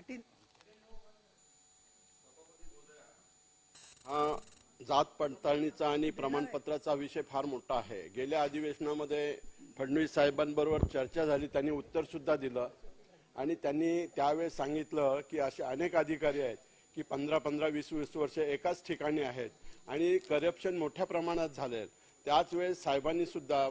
पाटील. हा जात पडताळणीचा आणि प्रमाणपत्राचा विषय फार मोठा आहे. गेल्या अधिवेशनामध्ये फडणवीस साहेबांबरोबर चर्चा झाली त्यांनी उत्तर सुद्धा दिलं. आणि त्यांनी त्यावेळेस सांगितलं की असे अनेक अधिकारी आहेत की पंधरा पंधरा वीस वीस वर्ष एकाच ठिकाणी आहेत आणि करप्शन मोठ्या प्रमाणात झाले त्याच वेळेस साहेबांनी सुद्धा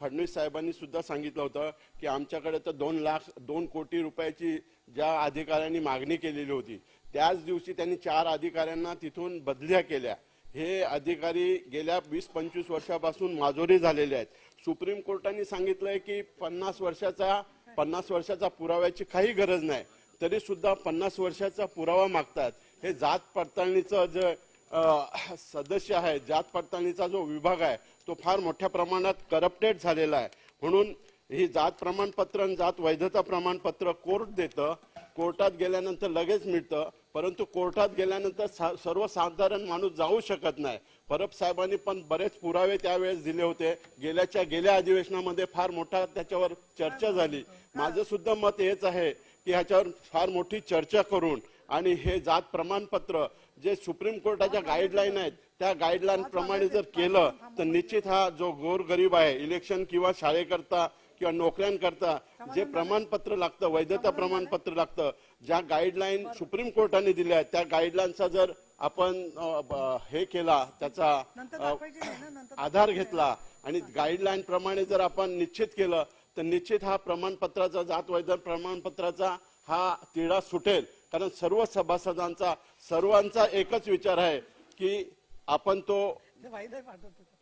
फडणवीस साहेबांनी सुद्धा सांगितलं होतं की आमच्याकडे तर दोन लाख दोन कोटी रुपयाची ज्या अधिकाऱ्यांनी मागणी केलेली होती त्याच दिवशी त्यांनी चार अधिकाऱ्यांना तिथून बदल्या केल्या. हे अधिकारी गेल्या वीस पंचवीस वर्षापासून माजोरी झालेले आहेत. सुप्रीम कोर्टाने सांगितलंय की पन्नास वर्षाचा पन्नास वर्षाचा पुराव्याची काही गरज नाही तरी सुद्धा पन्नास वर्षाचा पुरावा मागतात हे जात पडताळणीचं जे सदस्य आहे जात पडताळणीचा जो विभाग आहे तो फार मोठ्या प्रमाणात करप्टेड झालेला आहे. म्हणून ही जात प्रमाणपत्र आणि जात वैधता प्रमाणपत्र कोर्ट देतं. कोर्टात गेल्यानंतर लगेच मिळतं. परंतु कोर्टात गेल्यानंतर सा- सर्वसाधारण माणूस जाऊ शकत नाही. परब साहेबांनी पण बरेच पुरावे त्यावेळेस दिले होते. गेल्याच्या गेल्या अधिवेशनामध्ये फार मोठा त्याच्यावर चर्चा झाली. माझं सुद्धा मत हेच आहे की ह्याच्यावर फार मोठी चर्चा करून आणि हे जात प्रमाणपत्र जे सुप्रीम कोर्टाच्या गाईडलाईन आहेत त्या गाईडलाईन प्रमाणे जर केलं तर निश्चित हा जो गोरगरीब आहे इलेक्शन किंवा शाळेकरता किंवा नोकऱ्यांकरता जे प्रमाणपत्र लागतं वैधता प्रमाणपत्र लागतं ज्या गाईडलाईन सुप्रीम कोर्टाने दिल्या आहेत त्या गाईडलाईनचा जर आपण हे केला त्याचा आधार घेतला आणि गाईडलाईन प्रमाणे जर आपण निश्चित केलं तर निश्चित हा प्रमाणपत्राचा जात वैध प्रमाणपत्राचा हा तिढा सुटेल. कारण सर्व सभासदांचा सर्वांचा एकच विचार आहे की आपण तो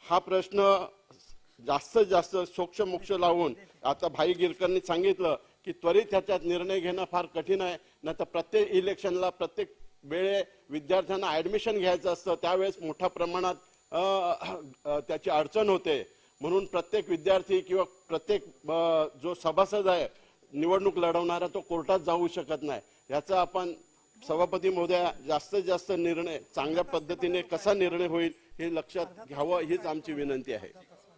हा प्रश्न जास्तीत जास्त सोक्ष मोक्ष लावून आता भाई गिरकरनी सांगितलं की त्वरित ह्याच्यात निर्णय घेणं फार कठीण आहे नाही तर प्रत्येक इलेक्शनला प्रत्येक वेळे विद्यार्थ्यांना ऍडमिशन घ्यायचं असतं त्यावेळेस मोठ्या प्रमाणात त्याची अडचण होते. म्हणून प्रत्येक विद्यार्थी किंवा प्रत्येक जो सभासद आहे निवडणूक लढवणारा तो कोर्टात जाऊ शकत नाही. याचा आपण सभापती महोदया जास्तीत जास्त निर्णय चांगल्या पद्धतीने कसा निर्णय होईल हे लक्षात घ्यावं हीच आमची विनंती आहे.